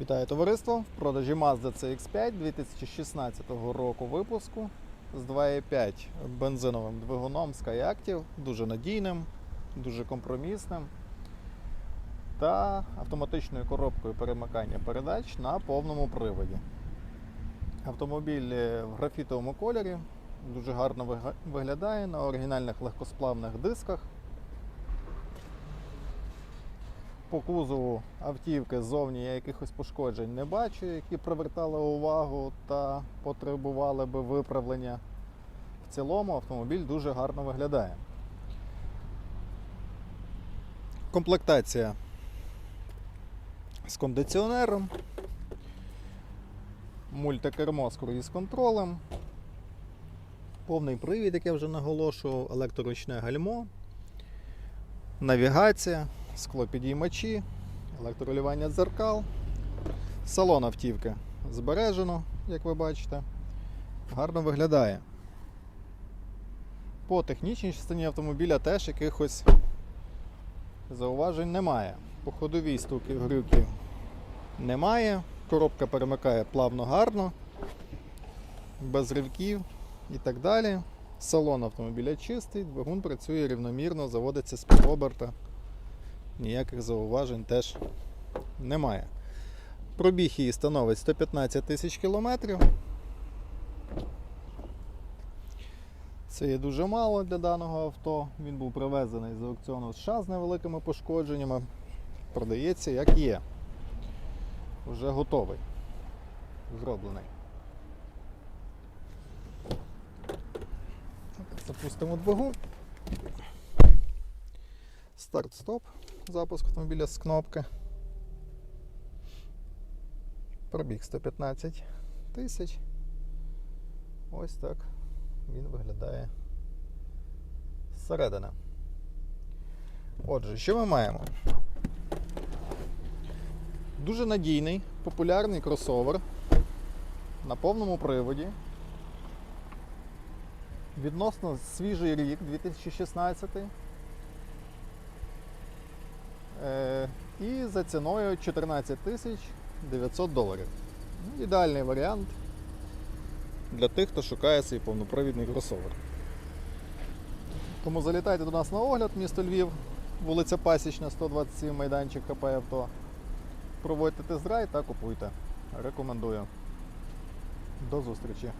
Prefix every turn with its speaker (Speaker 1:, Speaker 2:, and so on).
Speaker 1: Вітаю товариство! В продажі Mazda CX5 2016 року випуску з 2.5 бензиновим двигуном Skyactiv, дуже надійним, дуже компромісним та автоматичною коробкою перемикання передач на повному приводі. Автомобіль е, в графітовому кольорі дуже гарно виглядає на оригінальних легкосплавних дисках. По кузову автівки ззовні я якихось пошкоджень не бачу, які привертали увагу та потребували би виправлення. В цілому автомобіль дуже гарно виглядає. Комплектація з кондиціонером, мультикермо з круїз-контролем, повний привід, як я вже наголошував, електроручне гальмо, навігація, склопідіймачі, електролювання дзеркал, салон автівки збережено, як ви бачите. Гарно виглядає. По технічній частині автомобіля теж якихось зауважень немає. По ходовій стуків грюків немає. Коробка перемикає плавно гарно, без ривків і так далі. Салон автомобіля чистий, двигун працює рівномірно, заводиться з півоберта. Ніяких зауважень теж немає. Пробіг її становить 115 тисяч кілометрів. Це є дуже мало для даного авто. Він був привезений з аукціону США з невеликими пошкодженнями. Продається як є. Вже готовий. Зроблений. Запустимо двигун. Старт-стоп. Запуск автомобіля з кнопки. Пробіг 115 тисяч. Ось так він виглядає зсередини. Отже, що ми маємо? Дуже надійний, популярний кросовер на повному приводі. Відносно свіжий рік 2016. Е, і за ціною 14 тисяч 900 доларів. Ну, Ідеальний варіант для тих, хто шукає свій повнопривідний кросовер. Тому залітайте до нас на огляд, місто Львів, вулиця Пасічна, 127, майданчик КП авто. Проводьте тест-драйв та купуйте. Рекомендую. До зустрічі!